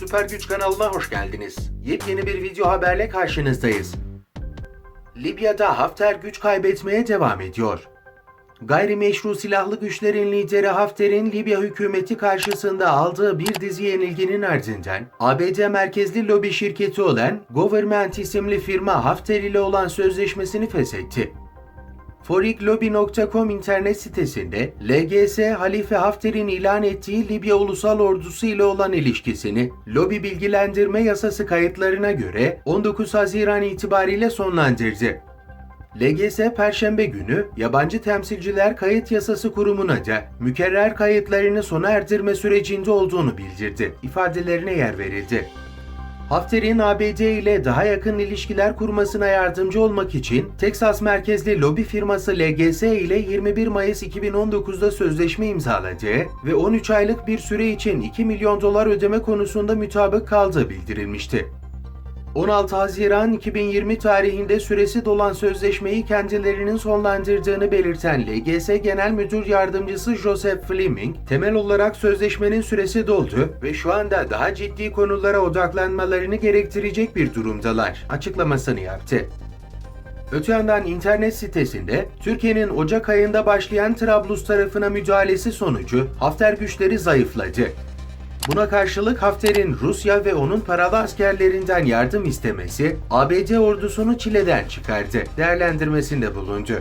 Süper Güç kanalına hoş geldiniz. Yepyeni bir video haberle karşınızdayız. Libya'da Hafter güç kaybetmeye devam ediyor. Gayrimeşru silahlı güçlerin lideri Hafter'in Libya hükümeti karşısında aldığı bir dizi yenilginin ardından ABD merkezli lobi şirketi olan Government isimli firma Hafter ile olan sözleşmesini feshetti. Foriklobby.com internet sitesinde LGS Halife Hafter'in ilan ettiği Libya Ulusal Ordusu ile olan ilişkisini lobi bilgilendirme yasası kayıtlarına göre 19 Haziran itibariyle sonlandırdı. LGS Perşembe günü Yabancı Temsilciler Kayıt Yasası Kurumu'na da mükerrer kayıtlarını sona erdirme sürecinde olduğunu bildirdi. İfadelerine yer verildi. Hafter'in ABD ile daha yakın ilişkiler kurmasına yardımcı olmak için Texas merkezli lobi firması LGS ile 21 Mayıs 2019'da sözleşme imzaladığı ve 13 aylık bir süre için 2 milyon dolar ödeme konusunda mutabık kaldığı bildirilmişti. 16 Haziran 2020 tarihinde süresi dolan sözleşmeyi kendilerinin sonlandırdığını belirten LGS Genel Müdür Yardımcısı Joseph Fleming, temel olarak sözleşmenin süresi doldu ve şu anda daha ciddi konulara odaklanmalarını gerektirecek bir durumdalar açıklamasını yaptı. Öte yandan internet sitesinde Türkiye'nin Ocak ayında başlayan Trablus tarafına müdahalesi sonucu Hafter güçleri zayıfladı. Buna karşılık Hafter'in Rusya ve onun paralı askerlerinden yardım istemesi ABD ordusunu çileden çıkardı değerlendirmesinde bulundu.